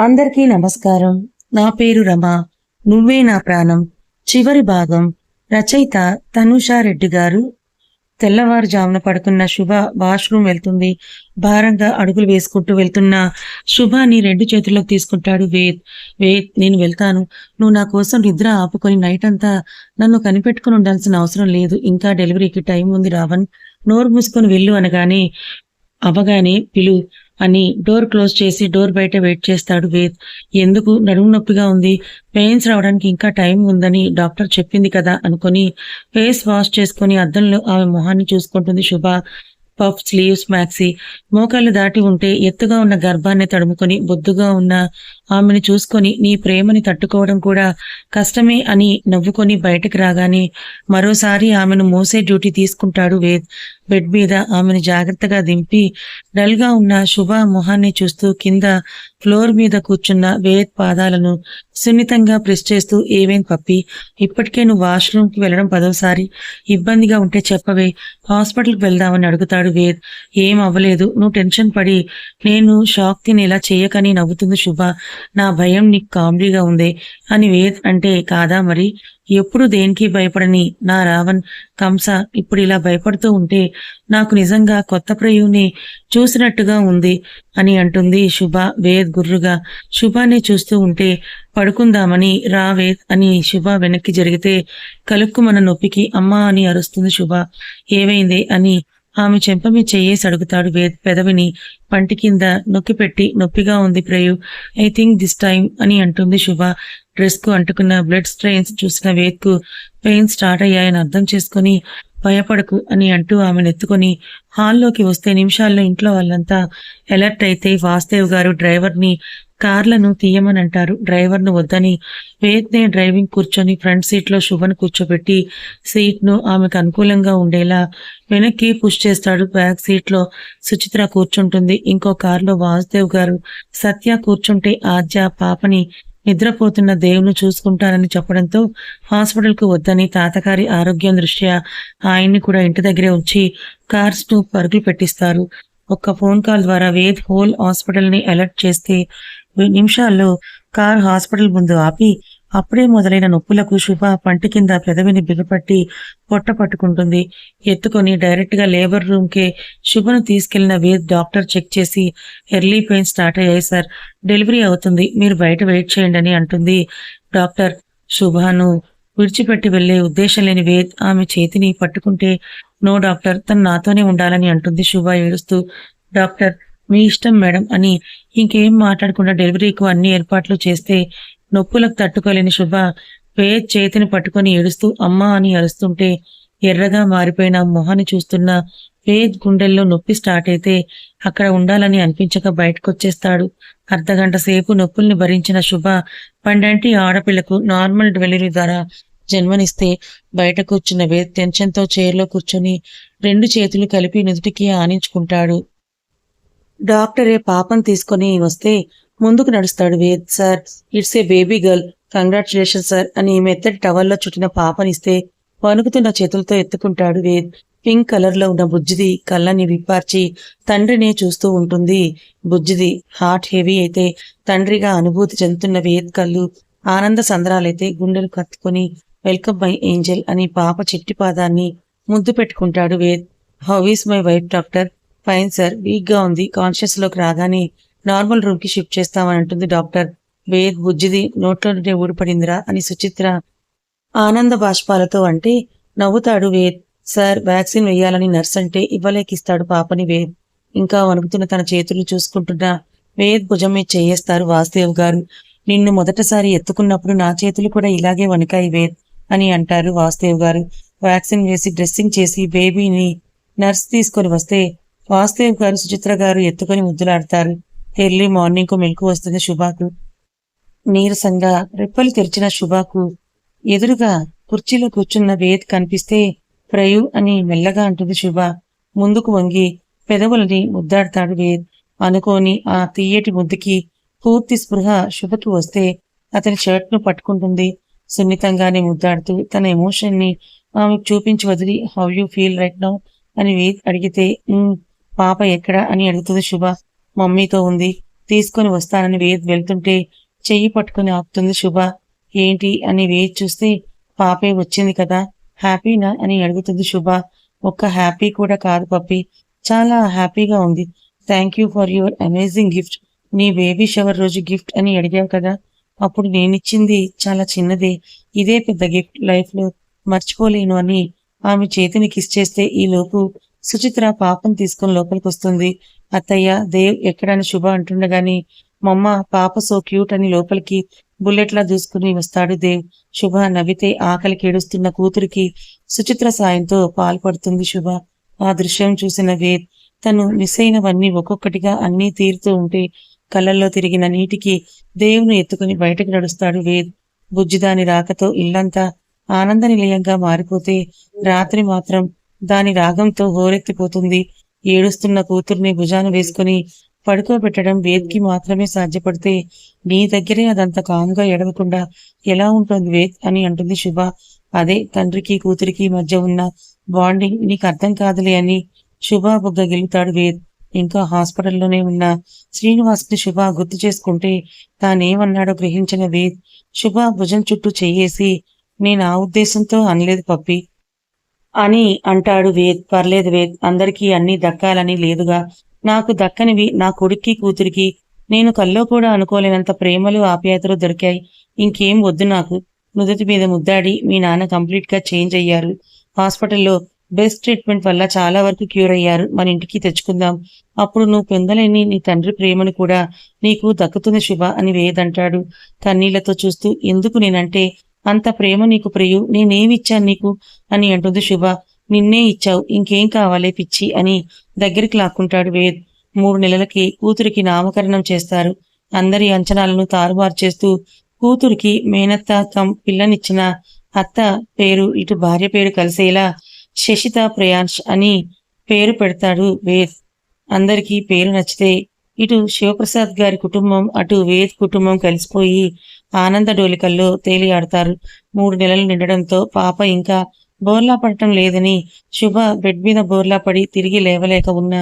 అందరికీ నమస్కారం. నా పేరు రమ. నువ్వే నా ప్రాణం. చివరి భాగం. రచయిత తనుషారెడ్డి గారు. తెల్లవారుజామున పడుతున్న శుభ వాష్రూమ్ వెళ్తుంది. భారంగా అడుగులు వేసుకుంటూ వెళ్తున్న శుభాని రెండు చేతుల్లోకి తీసుకుంటాడు వేద్. వేద్ నేను వెళ్తాను. నువ్వు నా కోసం నిద్ర ఆపుకొని నైట్ అంతా నన్ను కనిపెట్టుకుని ఉండాల్సిన అవసరం లేదు. ఇంకా డెలివరీకి టైం ఉంది రావణ్. నోరు మూసుకొని వెళ్ళు అనగానే అవగానే పిలు అని డోర్ క్లోజ్ చేసి డోర్ బయట వెయిట్ చేస్తాడు వేద్. ఎందుకు? నడుము నొప్పిగా ఉంది. పెయిన్స్ రావడానికి ఇంకా టైం ఉందని డాక్టర్ చెప్పింది కదా అనుకొని ఫేస్ వాష్ చేసుకొని అద్దంలో ఆమె మొహాన్ని చూసుకుంటుంది శుభ. పఫ్ స్లీవ్స్ మ్యాక్సీ మోకాళ్ళు దాటి ఉంటే ఎత్తుగా ఉన్న గర్భాన్ని తడుముకొని బొద్దుగా ఉన్న ఆమెను చూసుకొని నీ ప్రేమని తట్టుకోవడం కూడా కష్టమే అని నవ్వుకొని బయటకు రాగానే మరోసారి ఆమెను మోసే డ్యూటీ తీసుకుంటాడు వేద్. బెడ్ మీద ఆమెను జాగ్రత్తగా దింపి డల్గా ఉన్న శుభ మొహాన్ని చూస్తూ కింద ఫ్లోర్ మీద కూర్చున్న వేద్ పాదాలను సున్నితంగా ప్రెస్ చేస్తూ ఏవేం పప్పి ఇప్పటికే నువ్వు వాష్రూమ్కి వెళ్ళడం పదోసారి. ఇబ్బందిగా ఉంటే చెప్పవే హాస్పిటల్కి వెళ్దామని అడుగుతాడు వేద్. ఏం అవ్వలేదు నువ్వు టెన్షన్ పడి నేను షాక్ తినేలా చేయకని నవ్వుతుంది శుభ. నా భయం నీకు కామెడీగా ఉంది అని వేద్ అంటే కాదా మరి? ఎప్పుడు దేనికి భయపడని? నా రావణ్ కంస ఇప్పుడు ఇలా భయపడుతూ ఉంటే నాకు నిజంగా కొత్త ప్రయుని చూసినట్టుగా ఉంది అని అంటుంది శుభ వేద్ గుర్రుగా. శుభాన్ని చూస్తూ ఉంటే పడుకుందామని రా వేద్ అని శుభ వెనక్కి జరిగితే కలుక్కు మన నొప్పికి అమ్మా అని అరుస్తుంది శుభ. ఏమైంది అని ఆమె చెంప మీద చెయ్యేసి అడుగుతాడు వేద్ పెదవిని పంటి కింద నొక్కి పెట్టి నొప్పిగా ఉంది ప్రేయు. ఐ థింక్ దిస్ టైం అని అంటుంది శుభ. డ్రెస్కు అంటుకున్న బ్లడ్ స్ట్రెయిన్స్ చూసిన వేద్కు పెయిన్ స్టార్ట్ అయ్యాయని అర్థం చేసుకుని భయపడకు అని అంటూ ఆమెను ఎత్తుకొని హాల్లోకి వస్తే నిమిషాల్లో ఇంట్లో వాళ్ళంతా అలర్ట్ అయితే వాసుదేవ్ గారు డ్రైవర్ని కార్లను తీయమని అంటారు డ్రైవర్ను వద్దని వేద్నే డ్రైవింగ్ కూర్చొని ఫ్రంట్ సీట్లో శుభను కూర్చోబెట్టి సీట్ను ఆమెకు అనుకూలంగా ఉండేలా వెనక్కి పుష్ చేస్తాడు. బ్యాక్ సీట్లో సుచిత్ర కూర్చుంటుంది. ఇంకో కారులో వాసుదేవ్ గారు సత్య కూర్చుంటే ఆద్య పాపని నిద్రపోతున్న దేవుని చూసుకుంటానని చెప్పడంతో హాస్పిటల్కు వద్దని తాతగారి ఆరోగ్యం దృష్ట్యా ఆయన్ని కూడా ఇంటి దగ్గరే ఉంచి కార్స్ను పరుగులు పెట్టిస్తారు. ఒక్క ఫోన్ కాల్ ద్వారా వేద్ హోల్ హాస్పిటల్ని అలర్ట్ చేస్తే నిమిషాల్లో కార్ హాస్పిటల్ ముందు ఆపి అప్పుడే మొదలైన నొప్పులకు శుభ పంటి కింద పెదవిని బిగపట్టి పొట్ట పట్టుకుంటుంది. ఎత్తుకొని డైరెక్ట్గా లేబర్ రూమ్ కే శుభను తీసుకెళ్ళిన వేద్ డాక్టర్ చెక్ చేసి ఎర్లీ పెయిన్ స్టార్ట్ అయ్యాయి సార్. డెలివరీ అవుతుంది. మీరు బయట వెయిట్ చేయండి అని అంటుంది డాక్టర్. శుభను విడిచిపెట్టి వెళ్ళే ఉద్దేశం లేని వేద్ ఆమె చేతిని పట్టుకుంటే నో డాక్టర్ తను నాతోనే ఉండాలని అంటుంది శుభ ఏడుస్తూ. డాక్టర్ మీ ఇష్టం మేడం అని ఇంకేం మాట్లాడకుండా డెలివరీకు అన్ని ఏర్పాట్లు చేస్తే నొప్పులకు తట్టుకోలేని శుభ పేజ్ చేతిని పట్టుకొని ఏడుస్తూ అమ్మా అని అరుస్తుంటే ఎర్రగా మారిపోయిన మొహాన్ని చూస్తున్న పేజ్ గుండెల్లో నొప్పి స్టార్ట్ అయితే అక్కడ ఉండాలని అనిపించక బయటకొచ్చేస్తాడు. అర్ధగంట సేపు నొప్పుల్ని భరించిన శుభ పండంటి ఆడపిల్లకు నార్మల్ డెలివరీ ద్వారా జన్మనిస్తే బయట కూర్చున్న వేద్ టెన్షన్తో చైర్లో కూర్చొని రెండు చేతులు కలిపి నుదుటికి ఆనించుకుంటాడు. డాక్టరే పాపం తీసుకొని వస్తే ముందుకు నడుస్తాడు Ved sir. It's a baby girl. Congratulation sir అని మెత్తటి టవల్లో చుట్టిన పాపనిస్తే వణుకుతున్న చేతులతో ఎత్తుకుంటాడు వేద్. పింక్ కలర్లో ఉన్న బుజ్జిది కళ్ళని విప్పార్చి తండ్రిని చూస్తూ ఉంటుంది. బుజ్జిది హార్ట్ హెవీ అయితే తండ్రిగా అనుభూతి చెందుతున్న వేద్ కళ్ళు ఆనంద సంద్రాలైతే గుండెలు కత్తుకొని వెల్కమ్ మై ఏంజల్ అని పాప చిట్టి పాదాన్ని ముద్దు పెట్టుకుంటాడు Ved. How is my wife doctor? Fine sir. వీక్గా ఉంది. కాన్షియస్లోకి రాగానే నార్మల్ రూమ్కి షిఫ్ట్ చేస్తామని అంటుంది డాక్టర్. వేద్ బుజ్జిది నోట్లో నుండి ఊడిపడిందిరా అని సుచిత్ర ఆనంద బాష్పాలతో అంటే నవ్వుతాడు వేద్ సార్ వ్యాక్సిన్ వేయాలని నర్స్ అంటే ఇవ్వలేకిస్తాడు పాపని వేద్ ఇంకా వణుకుతున్న తన చేతులు చూసుకుంటున్న వేద్ భుజం మీద చేయేస్తారు వాసుదేవ్ గారు. నిన్ను మొదటిసారి ఎత్తుకున్నప్పుడు నా చేతులు కూడా ఇలాగే వణికాయి వేద్ అని అంటారు వాసుదేవ్ గారు. వ్యాక్సిన్ వేసి డ్రెస్సింగ్ చేసి బేబీని నర్స్ తీసుకొని వస్తే వాసుదేవ్ గారు సుచిత్ర గారు ఎత్తుకొని ముద్దులాడతారు. ఎర్లీ మార్నింగ్కు మెలకు వస్తుంది శుభాకు నీరసంగా రెప్పలు తెరిచిన శుభాకు ఎదురుగా కుర్చీలో కూర్చున్న వేద్ కనిపిస్తే ప్రయు అని మెల్లగా అంటుంది శుభ. ముందుకు వంగి పెదవులని ముద్దాడతాడు వేద్. అనుకోని ఆ తీయటి ముద్దుకి పూర్తి స్పృహ శుభకి వస్తే అతని షర్ట్ను పట్టుకుంటుంది. సున్నితంగానే ముద్దాడుతూ తన ఎమోషన్ని ఆమెకు చూపించి వదిలి how you feel right now? అని వేద్ అడిగితే పాప ఎక్కడ అని అడుగుతుంది శుభ. మమ్మీతో ఉంది. తీసుకొని వస్తానని వేద్ వెళ్తుంటే చెయ్యి పట్టుకుని ఆపుతుంది శుభ. ఏంటి అని వేద్ చూస్తే పాపే వచ్చింది కదా. హ్యాపీనా అని అడుగుతుంది శుభ. ఒక్క హ్యాపీ కూడా కాదు పప్పి. చాలా హ్యాపీగా ఉంది. Thank you for your amazing gift. నీ బేబీ షవర్ రోజు గిఫ్ట్ అని అడిగావు కదా. అప్పుడు నేనిచ్చింది చాలా చిన్నదే. ఇదే పెద్ద గిఫ్ట్ లైఫ్లో మర్చిపోలేను అని ఆమె చేతిని కిస్ చేస్తే ఈ లోపు సుచిత్ర పాపం తీసుకుని లోపలికి వస్తుంది అత్తయ్య దేవ్ ఎక్కడని శుభ అంటుండగాని మమ్మ పాప సో క్యూట్ అని లోపలికి బుల్లెట్లా దూసుకుని వస్తాడు దేవ్. శుభ నవ్వితే ఆకలికి ఏడుస్తున్న కూతురికి సుచిత్ర సాయంతో పాల్పడుతుంది శుభ. ఆ దృశ్యం చూసిన వేద్ తను మిస్ అయినవన్నీ ఒక్కొక్కటిగా అన్నీ తీరుతూ ఉంటే కళ్ళల్లో తిరిగిన నీటికి దేవుని ఎత్తుకుని బయటకు నడుస్తాడు వేద్. బుజ్జిదాని రాకతో ఇల్లంతా ఆనంద నిలయంగా మారిపోతే రాత్రి మాత్రం దాని రాగంతో హోరెత్తిపోతుంది. ఏడుస్తున్న కూతుర్ని భుజాన వేసుకుని పడుకోబెట్టడం వేద్కి మాత్రమే సాధ్యపడితే నీ దగ్గరే అదంత కాముగా ఎడవకుండా ఎలా ఉంటుంది వేద్ అని అంటుంది శుభ. అదే తండ్రికి కూతురికి మధ్య ఉన్న బాండింగ్ నీకు అర్థం కాదులే అని శుభ బుగ్గ గెలుతాడు వేద్. ఇంకా హాస్పిటల్లోనే ఉన్న శ్రీనివాస్ని శుభ గుర్తు చేసుకుంటే తానేమన్నాడో గ్రహించిన వేద్ శుభ భుజం చుట్టూ చెయ్యేసి నేను ఆ ఉద్దేశంతో అనలేదు పప్పి. అని అంటాడు వేద్ పర్లేదు వేద్ అందరికీ అన్నీ దక్కాలని లేదుగా. నాకు దక్కనివి నా కొడుక్కి కూతురికి నేను కల్లో కూడా అనుకోలేనంత ప్రేమలు ఆప్యాయతలు దొరికాయి. ఇంకేం వద్దు నాకు. నుదుటి మీద ముద్దాడి మీ నాన్న కంప్లీట్గా చేంజ్ అయ్యారు. హాస్పిటల్లో బెస్ట్ ట్రీట్మెంట్ వల్ల చాలా వరకు క్యూర్ అయ్యారు. మన ఇంటికి తెచ్చుకుందాం. అప్పుడు నువ్వు పొందలేని నీ తండ్రి ప్రేమను కూడా నీకు దక్కుతుంది శుభ అని వేదంటాడు. కన్నీళ్ళతో చూస్తూ ఎందుకు నేనంటే అంత ప్రేమ నీకు ప్రియు నేనేమిచ్చాను నీకు? అని అంటుంది శుభ. నిన్నే ఇచ్చావు ఇంకేం కావాలే పిచ్చి అని దగ్గరికి లాక్కుంటాడు వేద్. మూడు నెలలకి కూతురికి నామకరణం చేస్తారు. అందరి అంచనాలను తారుమారు చేస్తూ కూతురికి మేనత్త తమ పిల్లనిచ్చిన అత్త పేరు ఇటు భార్య పేరు కలిసేలా శశిత ప్రయాన్ష్ అని పేరు పెడతాడు వేద్. అందరికీ పేరు నచ్చితే ఇటు శివప్రసాద్ గారి కుటుంబం అటు వేద్ కుటుంబం కలిసిపోయి ఆనంద డోలికల్లో తేలియాడతారు. మూడు నెలలు నిండడంతో పాప ఇంకా బోర్లా పడటం లేదని శుభ బెడ్ మీద బోర్లా పడి తిరిగి లేవలేక ఉన్న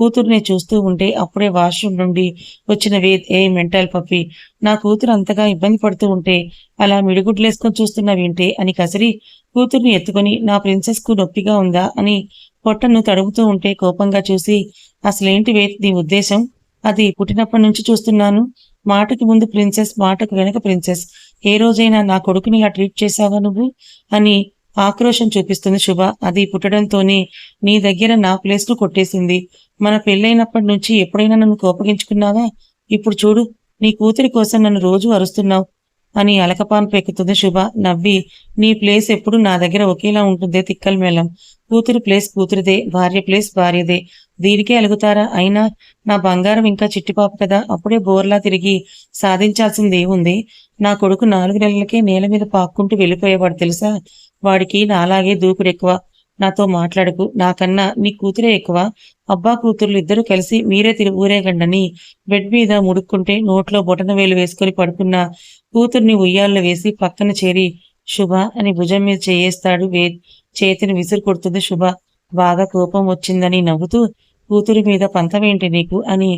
కూతుర్ని చూస్తూ ఉంటే అప్పుడే వాష్రూమ్ నుండి వచ్చిన వేద్ ఏ మెంటల్ పప్పి నా కూతురు అంతగా ఇబ్బంది పడుతూ ఉంటే అలా మిడిగుడ్లేసుకొని చూస్తున్నావేంటే అని కసిరి కూతుర్ని ఎత్తుకొని నా ప్రిన్సెస్కు నొప్పిగా ఉందా? అని పొట్టను తడుగుతూ ఉంటే కోపంగా చూసి అసలేంటి వేద్ నీ ఉద్దేశం? అది పుట్టినప్పటి నుంచి చూస్తున్నాను. మాటకి ముందు ప్రిన్సెస్ మాటకు వెనక ప్రిన్సెస్. ఏ రోజైనా నా కొడుకుని ఇలా ట్రీట్ చేశావా నువ్వు? అని ఆక్రోశం చూపిస్తుంది శుభ. అది పుట్టడంతోనే నీ దగ్గర నా ప్లేస్లు కొట్టేసింది. మన పెళ్ళైనప్పటి నుంచి ఎప్పుడైనా నన్ను కోపగించుకున్నావా? ఇప్పుడు చూడు నీ కూతురి కోసం నన్ను రోజు అరుస్తున్నావు అని అలకపాన్ పెక్కుతుంది శుభ. నవ్వి నీ ప్లేస్ ఎప్పుడు నా దగ్గర ఒకేలా ఉంటుందే తిక్కల మేళం కూతురి ప్లేస్ కూతురిదే భార్య ప్లేస్ భార్యదే. దీనికే అలుగుతారా? అయినా నా బంగారం ఇంకా చిట్టిపాపు కదా అప్పుడే బోర్లా తిరిగి సాధించాల్సింది ఉంది. నా కొడుకు నాలుగు నెలలకే నేల మీద పాక్కుంటూ వెళ్ళిపోయేవాడు తెలుసా? వాడికి నాలాగే దూకుడు ఎక్కువ. నాతో మాట్లాడుకు. నాకన్నా నీ కూతురే ఎక్కువ. అబ్బా కూతుర్లు ఇద్దరు కలిసి మీరే తిరిగి ఊరేగండని బెడ్ మీద ముడుక్కుంటే నోట్లో బొటన వేలు వేసుకుని పడుకున్న కూతుర్ని ఉయ్యాల్లో వేసి పక్కన చేరి శుభ అని భుజం మీద చేయేస్తాడు వే చేతిని విసురు కొడుతుంది శుభ. బాగా కోపం వచ్చిందని నవ్వుతూ కూతురి మీద పంతమేంటి నీకు అని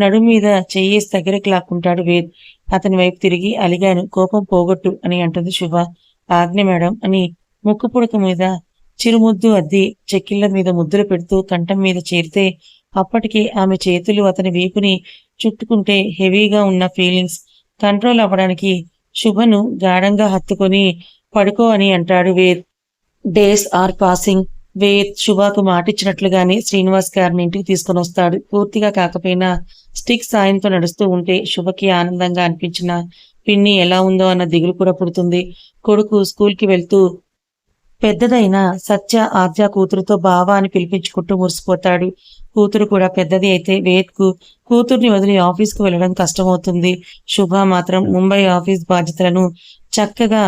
నడుం మీద చెయ్యేసి దగ్గరికి లాక్కుంటాడు వేద్. అతని వైపు తిరిగి అలిగాను. కోపం పోగొట్టు అని అంటుంది శుభ. ఆజ్ఞ మేడం అని ముక్కు పుడక మీద చిరుముద్దు అద్ది చెక్కిళ్ళ మీద ముద్దులు పెడుతూ కంఠం మీద చేరితే అప్పటికి ఆమె చేతులు అతని వీపుని చుట్టుకుంటే హెవీగా ఉన్న ఫీలింగ్స్ కంట్రోల్ అవ్వడానికి శుభను గాఢంగా హత్తుకొని పడుకో అని అంటాడు Ved. Days are passing. Ved శుభకు మాటిచ్చినట్లుగానే శ్రీనివాస్ గారిని ఇంటికి తీసుకొని వస్తాడు. పూర్తిగా కాకపోయినా స్టిక్ సాయంతో నడుస్తూ ఉంటే శుభకి ఆనందంగా అనిపించిన పిన్ని ఎలా ఉందో అన్న దిగులు కూడా పుడుతుంది. కొడుకు స్కూల్కి వెళ్తూ పెద్దదైన సత్య ఆద్య కూతురుతో బావా అని పిలిపించుకుంటూ మురిసిపోతాడు. కూతురు కూడా పెద్దది అయితే వేద్కు కూతుర్ని వదిలి ఆఫీస్కు వెళ్ళడం కష్టమవుతుంది. శుభ మాత్రం ముంబై ఆఫీస్ బాధ్యతలను చక్కగా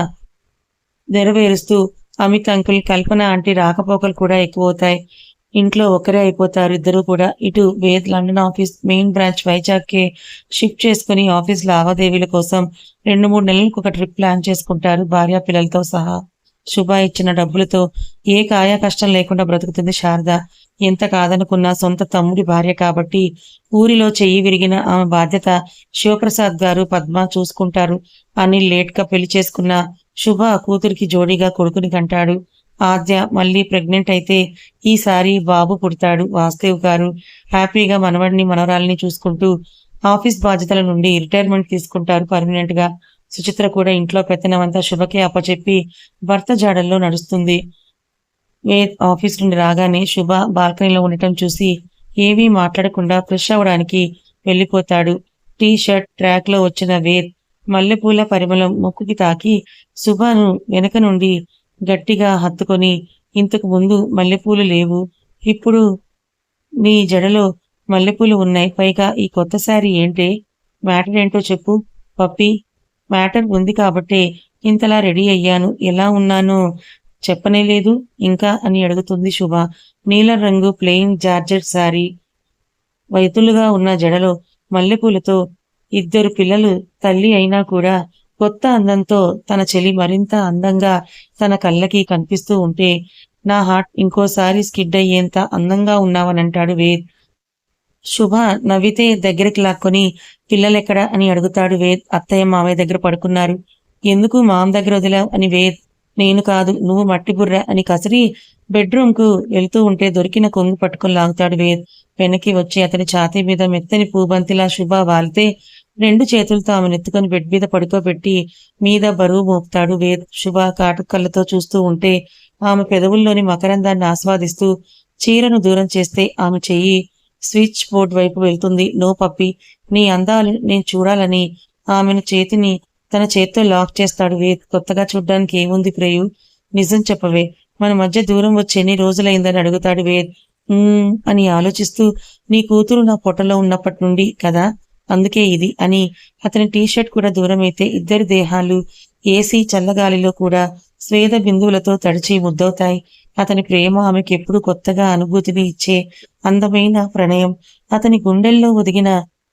నెరవేరుస్తూ అమిత్ అంకుల్ కల్పన ఆంటీ రాకపోకలు కూడా ఎక్కువవుతాయి. ఇంట్లో ఒకరే అయిపోతారు ఇద్దరు కూడా. ఇటు Ved London office main branch వైజాగ్కి shift చేసుకుని ఆఫీస్ లావాదేవీల కోసం రెండు మూడు నెలలకు ఒక ట్రిప్ ప్లాన్ చేసుకుంటారు భార్య పిల్లలతో సహా. శుభ ఇచ్చిన డబ్బులతో ఏ కాయా కష్టం లేకుండా బ్రతుకుతుంది శారద. ఎంత కాదనుకున్నా సొంత తమ్ముడి భార్య కాబట్టి ఊరిలో చెయ్యి విరిగిన ఆమె బాధ్యత శివప్రసాద్ గారు పద్మ చూసుకుంటారు. అని లేట్గా పెళ్ళి చేసుకున్న శుభ కూతురికి జోడీగా కొడుకుని కంటాడు. ఆద్య మళ్ళీ ప్రెగ్నెంట్ అయితే ఈసారి బాబు పుడతాడు. వాసుదేవ్ గారు హ్యాపీగా మనవడిని మనవరాలని చూసుకుంటూ ఆఫీస్ బాధ్యతల నుండి రిటైర్మెంట్ తీసుకుంటారు పర్మనెంట్గా. సుచిత్ర కూడా ఇంట్లో పెత్తనమంతా శుభకే అప్పచెప్పి భర్త జాడల్లో నడుస్తుంది. వేద్ ఆఫీస్ నుండి రాగానే శుభ బాల్కనీలో ఉండటం చూసి ఏవీ మాట్లాడకుండా ఫ్రెష్ అవడానికి వెళ్ళిపోతాడు. టీ షర్ట్ ట్రాక్లో వచ్చిన వేద్ మల్లెపూల పరిమళం ముక్కుకి తాకి శుభను వెనక నుండి గట్టిగా హత్తుకొని ఇంతకు ముందు మల్లెపూలు లేవు. ఇప్పుడు నీ జడలో మల్లెపూలు ఉన్నాయి. పైగా ఈ కొత్త శారీ ఏంటే? మ్యాటర్ ఏంటో చెప్పు. పప్పి మ్యాటర్ ఉంది కాబట్టే ఇంతలా రెడీ అయ్యాను. ఎలా ఉన్నానో చెప్పనే లేదు. ఇంకా అని అడుగుతుంది శుభ. నీలం రంగు ప్లెయిన్ జార్జెట్ శారీ. వైతులుగా ఉన్న జడలో మల్లెపూలతో ఇద్దరు పిల్లలు తల్లి అయినా కూడా కొత్త అందంతో తన చెలి మరింత అందంగా తన కళ్ళకి కనిపిస్తూ ఉంటే నా హార్ట్ ఇంకోసారి స్కిడ్ అయ్యేంత అందంగా ఉన్నావనంటాడు వేద్. శుభ నవ్వితే దగ్గరికి లాక్కొని పిల్లలెక్కడ అని అడుగుతాడు వేద్. అత్తయ్య మావయ్య దగ్గర పడుకున్నారు. ఎందుకు మామ దగ్గర వదిలావు అని వేద్. నేను కాదు నువ్వు మట్టి బుర్ర అని కసిరి బెడ్రూమ్కు వెళ్తూ ఉంటే దొరికిన కొంగు పట్టుకుని లాగుతాడు వేద్. వెనక్కి వచ్చి అతని ఛాతీ మీద మెత్తని పూబంతిలా శుభ వాలితే రెండు చేతులతో ఆమెను ఎత్తుకొని బెడ్ మీద పడుకోబెట్టి మీద బరువు మోపుతాడు వేద్ శుభ కాటుకళ్ళతో చూస్తూ ఉంటే ఆమె పెదవుల్లోని మకరందాన్ని ఆస్వాదిస్తూ చీరను దూరం చేస్తే ఆమె చెయ్యి స్విచ్ బోర్డ్ వైపు వెళ్తుంది. నో పప్పి నీ అందాలు నేను చూడాలని ఆమెను చేతిని తన చేత్తో లాక్ చేస్తాడు వేద్. కొత్తగా చూడ్డానికి ఏముంది ప్రేయు? నిజం చెప్పవే. మన మధ్య దూరం వచ్చి ఎన్ని రోజులైందని అడుగుతాడు వేద్. అని ఆలోచిస్తూ నీ కూతురు నా పొట్టలో ఉన్నప్పటి నుండి కదా? అందుకే ఇది అని అతని టీషర్ట్ కూడా దూరమైతే ఇద్దరి దేహాలు ఏసీ చల్లగాలిలో కూడా స్వేద బిందువులతో తడిచి ముద్దవుతాయి. అతని ప్రేమ ఆమెకి ఎప్పుడు కొత్తగా అనుభూతిని ఇచ్చే అందమైన ప్రణయం. అతని గుండెల్లో ఒదిగిన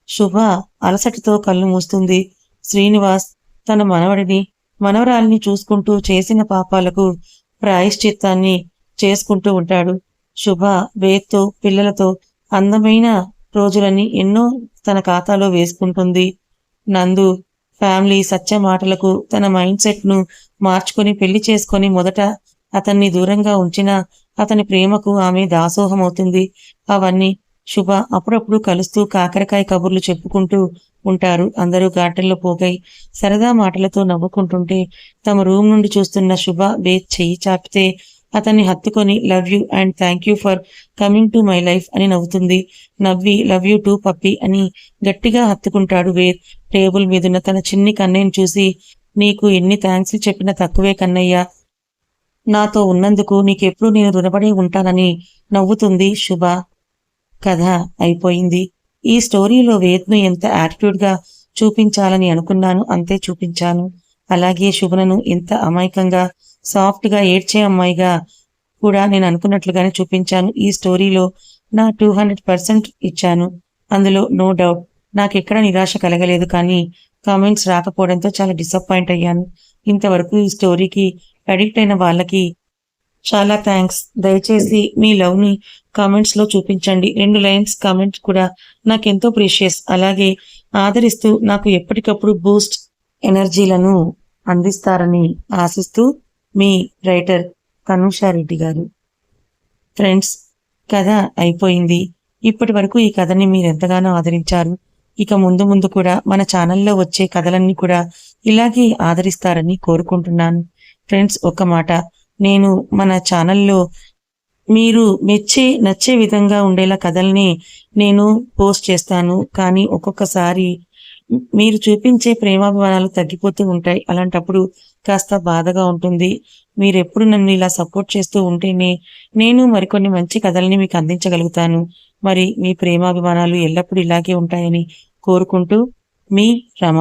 శుభ అలసటతో కళ్ళు మూస్తుంది. శ్రీనివాస్ తన మనవడిని మనవరాల్ని చూసుకుంటూ చేసిన పాపాలకు ప్రాయశ్చిత్తాన్ని చేసుకుంటూ ఉంటాడు. శుభ వేత్తో పిల్లలతో అందమైన రోజులని ఎన్నో తన ఖాతాలో వేసుకుంటుంది. నందు ఫ్యామిలీ సత్య మాటలకు తన మైండ్ సెట్ను మార్చుకొని పెళ్ళి చేసుకొని మొదట అతన్ని దూరంగా ఉంచిన అతని ప్రేమకు ఆమె దాసోహమవుతుంది. అవన్నీ శుభ అప్పుడప్పుడు కలుస్తూ కాకరకాయ కబుర్లు చెప్పుకుంటూ ఉంటారు. అందరూ గార్డెన్లో పోగై సరదా మాటలతో నవ్వుకుంటుంటే తమ రూమ్ నుండి చూస్తున్న శుభ బేత్ చెయ్యి చాపితే అతన్ని హత్తుకొని love you and thank you for coming to my life అని నవ్వుతుంది. నవ్వి లవ్ యూ టు పప్పి అని గట్టిగా హత్తుకుంటాడు వేద్ టేబుల్ మీదున్న తన చిన్ని కన్నయ్యను చూసి నీకు ఎన్ని థ్యాంక్స్లు చెప్పినా తక్కువే కన్నయ్య. నాతో ఉన్నందుకు నీకెప్పుడు నేను రుణపడి ఉంటానని నవ్వుతుంది శుభ. కథ అయిపోయింది. ఈ స్టోరీలో వేద్ను ఎంత యాటిట్యూడ్గా చూపించాలని అనుకున్నాను అంతే చూపించాను. అలాగే శుభనను ఎంత అమాయకంగా సాఫ్ట్గా ఏడ్చే అమ్మాయిగా కూడా నేను అనుకున్నట్లుగానే చూపించాను. ఈ స్టోరీలో నా టూ హండ్రెడ్ పర్సెంట్ ఇచ్చాను. అందులో నో డౌట్ నాకెక్కడ నిరాశ కలగలేదు కానీ కామెంట్స్ రాకపోవడంతో చాలా డిసప్పాయింట్ అయ్యాను. ఇంతవరకు ఈ స్టోరీకి అడిక్ట్ అయిన వాళ్ళకి చాలా థ్యాంక్స్ దయచేసి మీ లవ్ని కామెంట్స్లో చూపించండి. రెండు లైన్స్ కామెంట్స్ కూడా నాకెంతో ప్రీషియస్. అలాగే ఆదరిస్తూ నాకు ఎప్పటికప్పుడు బూస్ట్ ఎనర్జీలను అందిస్తారని ఆశిస్తూ మీ రైటర్ కనుషారెడ్డి గారు. ఫ్రెండ్స్ కథ అయిపోయింది. ఇప్పటి వరకు ఈ కథని మీరు ఎంతగానో ఆదరించారు. ఇక ముందు ముందు కూడా మన ఛానల్లో వచ్చే కథలన్నీ కూడా ఇలాగే ఆదరిస్తారని కోరుకుంటున్నాను. ఫ్రెండ్స్ ఒక మాట. నేను మన ఛానల్లో మీరు మెచ్చే నచ్చే విధంగా ఉండేలా కథల్ని నేను పోస్ట్ చేస్తాను. కానీ ఒక్కొక్కసారి మీరు చూపించే ప్రేమాభిమానాలు తగ్గిపోతూ ఉంటాయి. అలాంటప్పుడు కాస్త బాధగా ఉంటుంది. మీరు ఎప్పుడు నన్ను ఇలా సపోర్ట్ చేస్తూ ఉంటేనే నేను మరికొన్ని మంచి కథల్ని మీకు అందించగలుగుతాను. మరి మీ ప్రేమాభిమానాలు ఎల్లప్పుడూ ఇలాగే ఉంటాయని కోరుకుంటూ మీ రమ.